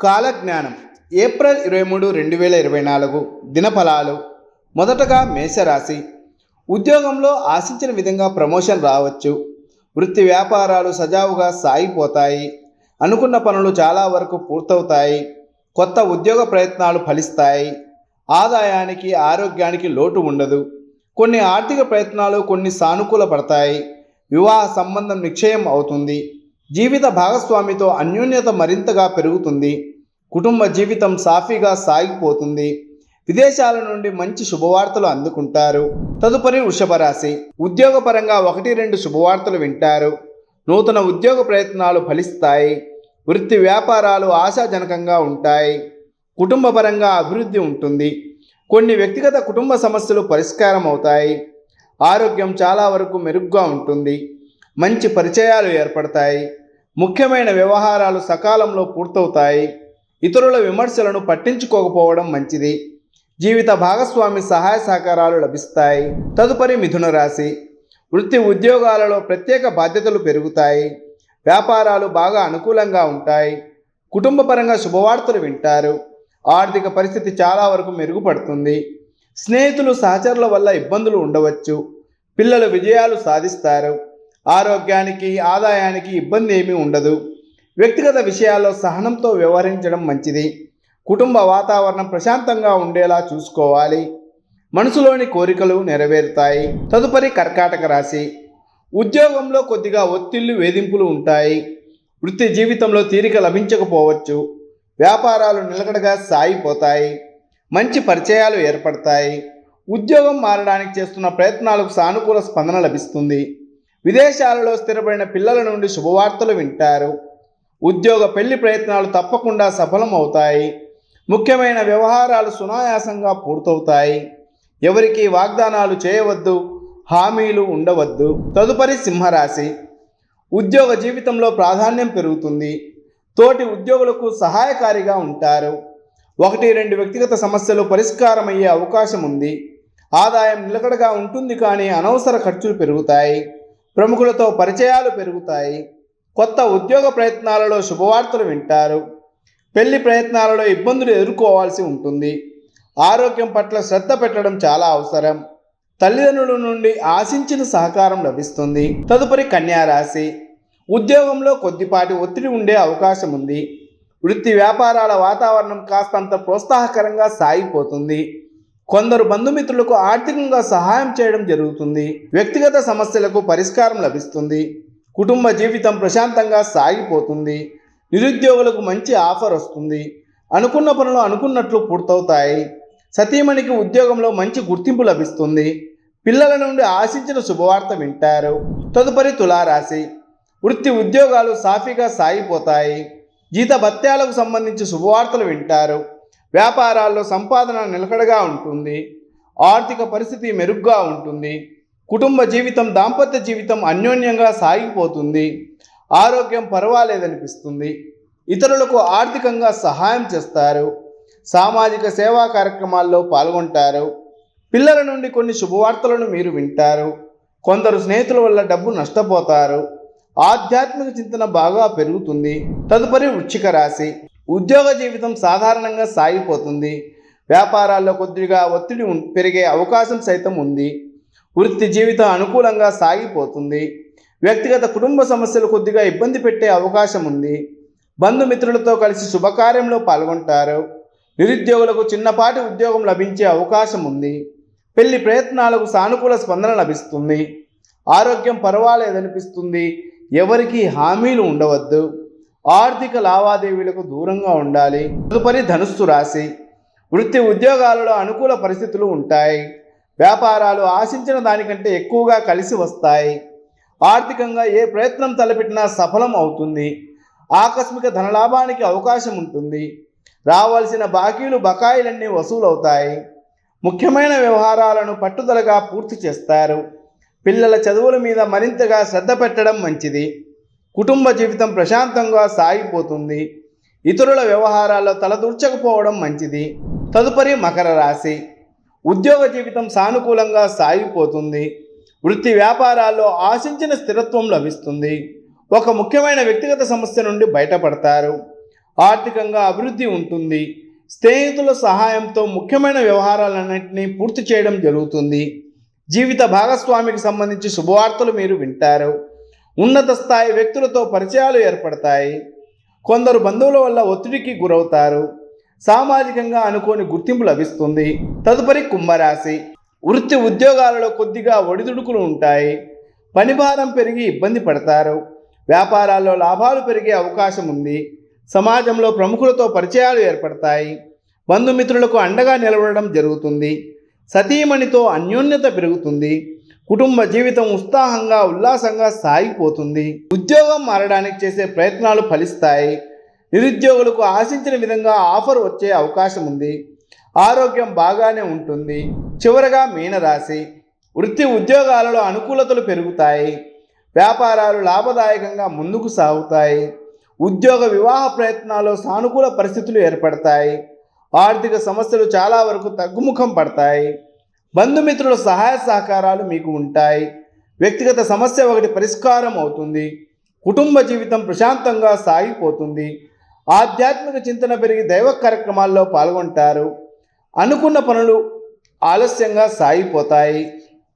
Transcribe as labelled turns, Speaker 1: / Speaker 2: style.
Speaker 1: కాలజ్ఞానం. ఏప్రిల్ ఇరవై మూడు రెండు వేల ఇరవై నాలుగు దినఫలాలు. మొదటగా మేషరాశి. ఉద్యోగంలో ఆశించిన విధంగా ప్రమోషన్ రావచ్చు. వృత్తి వ్యాపారాలు సజావుగా సాగిపోతాయి. అనుకున్న పనులు చాలా వరకు పూర్తవుతాయి. కొత్త ఉద్యోగ ప్రయత్నాలు ఫలిస్తాయి. ఆదాయానికి ఆరోగ్యానికి లోటు ఉండదు. కొన్ని ఆర్థిక ప్రయత్నాలు కొన్ని సానుకూల పడతాయి. వివాహ సంబంధం నిశ్చయం అవుతుంది. జీవిత భాగస్వామితో అన్యోన్యత మరింతగా పెరుగుతుంది. కుటుంబ జీవితం సాఫీగా సాగిపోతుంది. విదేశాల నుండి మంచి శుభవార్తలు అందుకుంటారు. తదుపరి వృషభ రాశి ఉద్యోగపరంగా ఒకటి రెండు శుభవార్తలు వింటారు. నూతన ఉద్యోగ ప్రయత్నాలు ఫలిస్తాయి. వృత్తి వ్యాపారాలు ఆశాజనకంగా ఉంటాయి. కుటుంబపరంగా అభివృద్ధి ఉంటుంది. కొన్ని వ్యక్తిగత కుటుంబ సమస్యలు పరిష్కారం అవుతాయి ఆరోగ్యం చాలా వరకు మెరుగ్గా ఉంటుంది. మంచి పరిచయాలు ఏర్పడతాయి. ముఖ్యమైన వ్యవహారాలు సకాలంలో పూర్తవుతాయి. ఇతరుల విమర్శలను పట్టించుకోకపోవడం మంచిది. జీవిత భాగస్వామి సహాయ సహకారాలు లభిస్తాయి. తదుపరి మిథున రాశి. వృత్తి ఉద్యోగాలలో ప్రత్యేక బాధ్యతలు పెరుగుతాయి. వ్యాపారాలు బాగా అనుకూలంగా ఉంటాయి. కుటుంబపరంగా శుభవార్తలు వింటారు. ఆర్థిక పరిస్థితి చాలా వరకు మెరుగుపడుతుంది. స్నేహితులు సహచరుల వల్ల ఇబ్బందులు ఉండవచ్చు. పిల్లలు విజయాలు సాధిస్తారు. ఆరోగ్యానికి ఆదాయానికి ఇబ్బంది ఏమీ ఉండదు. వ్యక్తిగత విషయాల్లో సహనంతో వ్యవహరించడం మంచిది. కుటుంబ వాతావరణం ప్రశాంతంగా ఉండేలా చూసుకోవాలి. మనసులోని కోరికలు నెరవేరుతాయి. తదుపరి కర్కాటక రాశి. ఉద్యోగంలో కొద్దిగా ఒత్తిళ్ళు వేధింపులు ఉంటాయి. వృత్తి జీవితంలో తీరిక లభించకపోవచ్చు. వ్యాపారాలు నిలకడగా సాగిపోతాయి. మంచి పరిచయాలు ఏర్పడతాయి. ఉద్యోగం మారడానికి చేస్తున్న ప్రయత్నాలకు సానుకూల స్పందన లభిస్తుంది. విదేశాలలో స్థిరపడిన పిల్లల నుండి శుభవార్తలు వింటారు. ఉద్యోగ పెళ్ళి ప్రయత్నాలు తప్పకుండా సఫలం అవుతాయి ముఖ్యమైన వ్యవహారాలు సునాయాసంగా పూర్తవుతాయి. ఎవరికి వాగ్దానాలు చేయవద్దు హామీలు ఉండవద్దు. తదుపరి సింహరాశి. ఉద్యోగ జీవితంలో ప్రాధాన్యం పెరుగుతుంది. తోటి ఉద్యోగులకు సహాయకారిగా ఉంటారు. ఒకటి రెండు వ్యక్తిగత సమస్యలు పరిష్కారమయ్యే అవకాశం ఉంది. ఆదాయం నిలకడగా ఉంటుంది కానీ అనవసర ఖర్చులు పెరుగుతాయి. ప్రముఖులతో పరిచయాలు పెరుగుతాయి. కొత్త ఉద్యోగ ప్రయత్నాలలో శుభవార్తలు వింటారు. పెళ్ళి ప్రయత్నాలలో ఇబ్బందులు ఎదుర్కోవాల్సి ఉంటుంది. ఆరోగ్యం పట్ల శ్రద్ధ పెట్టడం చాలా అవసరం. తల్లిదండ్రుల నుండి ఆశించిన సహకారం లభిస్తుంది. తదుపరి కన్యారాశి ఉద్యోగంలో కొద్దిపాటి ఒత్తిడి ఉండే అవకాశం ఉంది. వృత్తి వ్యాపారాల వాతావరణం కాస్తంత ప్రోత్సాహకరంగా సాగిపోతుంది. కొందరు బంధుమిత్రులకు ఆర్థికంగా సహాయం చేయడం జరుగుతుంది వ్యక్తిగత సమస్యలకు పరిష్కారం లభిస్తుంది కుటుంబ జీవితం ప్రశాంతంగా సాగిపోతుంది నిరుద్యోగులకు మంచి ఆఫర్ వస్తుంది అనుకున్న పనులు అనుకున్నట్లు పూర్తవుతాయి సతీమణికి ఉద్యోగంలో మంచి గుర్తింపు లభిస్తుంది పిల్లల నుండి ఆశించిన శుభవార్త వింటారు. తదుపరి తులారాశి వృత్తి ఉద్యోగాలు సాఫీగా సాగిపోతాయి జీత భత్యాలకు సంబంధించి శుభవార్తలు వింటారు. వ్యాపారాల్లో సంపాదన నిలకడగా ఉంటుంది ఆర్థిక పరిస్థితి మెరుగ్గా ఉంటుంది కుటుంబ జీవితం దాంపత్య జీవితం అన్యోన్యంగా సాగిపోతుంది ఆరోగ్యం పర్వాలేదనిపిస్తుంది ఇతరులకు ఆర్థికంగా సహాయం చేస్తారు సామాజిక సేవా కార్యక్రమాల్లో పాల్గొంటారు పిల్లల నుండి కొన్ని శుభవార్తలను మీరు వింటారు కొందరు స్నేహితుల వల్ల డబ్బు నష్టపోతారు ఆధ్యాత్మిక చింతన బాగా పెరుగుతుంది తదుపరి వృచ్చిక రాశి. ఉద్యోగ జీవితం సాధారణంగా సాగిపోతుంది. వ్యాపారాల్లో కొద్దిగా ఒత్తిడి ఉం- పెరిగే అవకాశం సైతం ఉంది. వృత్తి జీవితం అనుకూలంగా సాగిపోతుంది. వ్యక్తిగత కుటుంబ సమస్యలు కొద్దిగా ఇబ్బంది పెట్టే అవకాశం ఉంది. బంధుమిత్రులతో కలిసి శుభకార్యంలో పాల్గొంటారు. నిరుద్యోగులకు చిన్నపాటి ఉద్యోగం లభించే అవకాశం ఉంది. పెళ్ళి ప్రయత్నాలకు సానుకూల స్పందన లభిస్తుంది. ఆరోగ్యం పర్వాలేదనిపిస్తుంది. ఎవరికి హామీలు ఉండవద్దు. ఆర్థిక లావాదేవీలకు దూరంగా ఉండాలి. తదుపరి ధనుస్సు రాశి. వృత్తి ఉద్యోగాలలో అనుకూల పరిస్థితులు ఉంటాయి. వ్యాపారాలు ఆశించిన దానికంటే ఎక్కువగా కలిసి వస్తాయి. ఆర్థికంగా ఏ ప్రయత్నం తలపెట్టినా సఫలం అవుతుంది. ఆకస్మిక ధనలాభానికి అవకాశం ఉంటుంది. రావాల్సిన బాకీలు బకాయిలన్నీ వసూలవుతాయి. ముఖ్యమైన వ్యవహారాలను పట్టుదలగా పూర్తి చేస్తారు. పిల్లల చదువుల మీద మరింతగా శ్రద్ధ పెట్టడం మంచిది. కుటుంబ జీవితం ప్రశాంతంగా సాగిపోతుంది. ఇతరుల వ్యవహారాల్లో తలదూర్చకపోవడం మంచిది. తదుపరి మకర రాశి. ఉద్యోగ జీవితం సానుకూలంగా సాగిపోతుంది. వృత్తి వ్యాపారాల్లో ఆశించిన స్థిరత్వం లభిస్తుంది. ఒక ముఖ్యమైన వ్యక్తిగత సమస్య నుండి బయటపడతారు. ఆర్థికంగా అభివృద్ధి ఉంటుంది. స్నేహితుల సహాయంతో ముఖ్యమైన వ్యవహారాలన్నింటినీ పూర్తి చేయడం జరుగుతుంది. జీవిత భాగస్వామికి సంబంధించి శుభవార్తలు మీరు వింటారు. ఉన్నత స్థాయి వ్యక్తులతో పరిచయాలు ఏర్పడతాయి. కొందరు బంధువుల వల్ల ఒత్తిడికి గురవుతారు. సామాజికంగా అనుకోని గుర్తింపు లభిస్తుంది. తదుపరి కుంభరాశి. వృత్తి ఉద్యోగాలలో కొద్దిగా ఒడిదుడుకులు ఉంటాయి. పనిభారం పెరిగి ఇబ్బంది పడతారు. వ్యాపారాల్లో లాభాలు పెరిగే అవకాశం ఉంది. సమాజంలో ప్రముఖులతో పరిచయాలు ఏర్పడతాయి. బంధుమిత్రులకు అండగా నిలబడడం జరుగుతుంది. సతీమణితో అన్యోన్యత పెరుగుతుంది. కుటుంబ జీవితం ఉత్సాహంగా ఉల్లాసంగా సాగిపోతుంది. ఉద్యోగం మారడానికి చేసే ప్రయత్నాలు ఫలిస్తాయి. నిరుద్యోగులకు ఆశించిన విధంగా ఆఫర్ వచ్చే అవకాశం ఉంది. ఆరోగ్యం బాగానే ఉంటుంది. చివరగా మీనరాశి. వృత్తి ఉద్యోగాలలో అనుకూలతలు పెరుగుతాయి. వ్యాపారాలు లాభదాయకంగా ముందుకు సాగుతాయి. ఉద్యోగ వివాహ ప్రయత్నాల్లో సానుకూల పరిస్థితులు ఏర్పడతాయి. ఆర్థిక సమస్యలు చాలా వరకు తగ్గుముఖం పడతాయి. బంధుమిత్రుల సహాయ సహకారాలు మీకు ఉంటాయి. వ్యక్తిగత సమస్య ఒకటి పరిష్కారం అవుతుంది. కుటుంబ జీవితం ప్రశాంతంగా సాగిపోతుంది. ఆధ్యాత్మిక చింతన పెరిగి దైవ కార్యక్రమాల్లో పాల్గొంటారు. అనుకున్న పనులు ఆలస్యంగా సాగిపోతాయి.